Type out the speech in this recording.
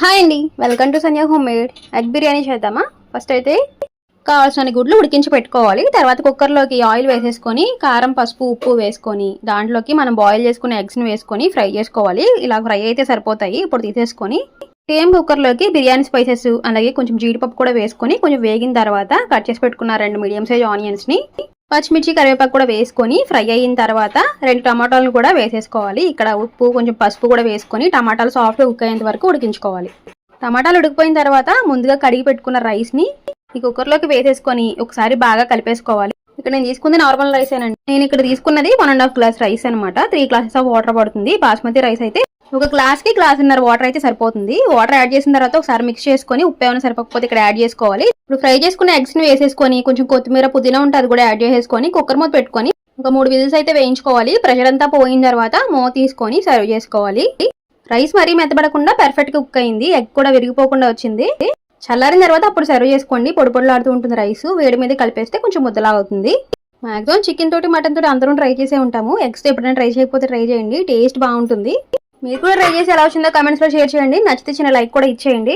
Hi అండి. Welcome to Sanjay home made egg biryani చేద్దామా? First అయితే కావాల్సిన గుడ్లు ఉడికించి పెట్టుకోవాలి. తర్వాత కుక్కర్లోకి ఆయిల్ వేసేసుకొని కారం పసుపు ఉప్పు వేసుకొని దాంట్లోకి మనం బాయిల్ చేసుకునే ఎగ్స్ని వేసుకొని ఫ్రై చేసుకోవాలి. ఇలా ఫ్రై అయితే సరిపోతాయి. ఇప్పుడు తీసేసుకొని సేమ్ కుక్కర్లోకి బిర్యానీ స్పైసెస్ అలాగే కొంచెం జీడిపప్పు కూడా వేసుకొని కొంచెం వేగిన తర్వాత కట్ చేసి పెట్టుకున్న రెండు మీడియం సైజ్ ఆనియన్స్ని పచ్చిమిర్చి కరివేపాకు కూడా వేసుకొని ఫ్రై అయిన తర్వాత రెండు టమాటాలను కూడా వేసేసుకోవాలి. ఇక్కడ ఉప్పు కొంచెం పసుపు కూడా వేసుకొని టమాటాలు సాఫ్ట్గా కుక్ అయ్యేంత వరకు ఉడికించుకోవాలి. టమాటాలు ఉడికిపోయిన తర్వాత ముందుగా కడిగి పెట్టుకున్న రైస్ని ఈ కుక్కర్లోకి వేసేసుకొని ఒకసారి బాగా కలిపేసుకోవాలి. ఇక్కడ నేను తీసుకుంది నార్మల్ రైస్ ఏనండి. నేను ఇక్కడ తీసుకున్నది one and half glass rice అనమాట త్రీ గ్లాసెస్ ఆఫ్ వాటర్ పడుతుంది. బాస్మతి రైస్ అయితే ఒక గ్లాస్కి వాటర్ అయితే సరిపోతుంది. వాటర్ యాడ్ చేసిన తర్వాత ఒకసారి మిక్స్ చేసుకొని ఉప్పు ఏమైనా సరిపోకపోతే ఇక్కడ యాడ్ చేసుకోవాలి. ఇప్పుడు ఫ్రై చేసుకున్న ఎగ్స్ని వేసేసుకొని కొంచెం కొత్తిమీర పుదీనా ఉంటే అది కూడా యాడ్ చేసేసుకొని కుక్కర్ మూత పెట్టుకొని ఒక మూడు విజిల్స్ అయితే వేయించుకోవాలి. ప్రెషర్ అంతా పోయిన తర్వాత మో తీసుకొని సర్వ్ చేసుకోవాలి. రైస్ మరీ మెత్తబడకుండా పర్ఫెక్ట్గా కుక్ అయింది. ఎగ్ కూడా విరిగిపోకుండా వచ్చింది. చల్లారిన తర్వాత అప్పుడు సర్వ్ చేసుకోండి. పొడి పొడిలాడుతూ ఉంటుంది రైస్ వేడి మీద కలిపేస్తే కొంచెం ముద్దలా అవుతుంది. మాక్సిమం చికెన్ తోటి మటన్ తోటి అందరం ట్రై చేసే ఉంటాము. ఎగ్స్ ఎప్పుడైనా ట్రై చేయకపోతే ట్రై చేయండి. టేస్ట్ బాగుంటుంది. మీరు కూడా ట్రై చేసి ఎలా వచ్చిందో? కమెంట్స్లో షేర్ చేయండి. నచ్చితే చిన్న లైక్ కూడా ఇచ్చేయండి.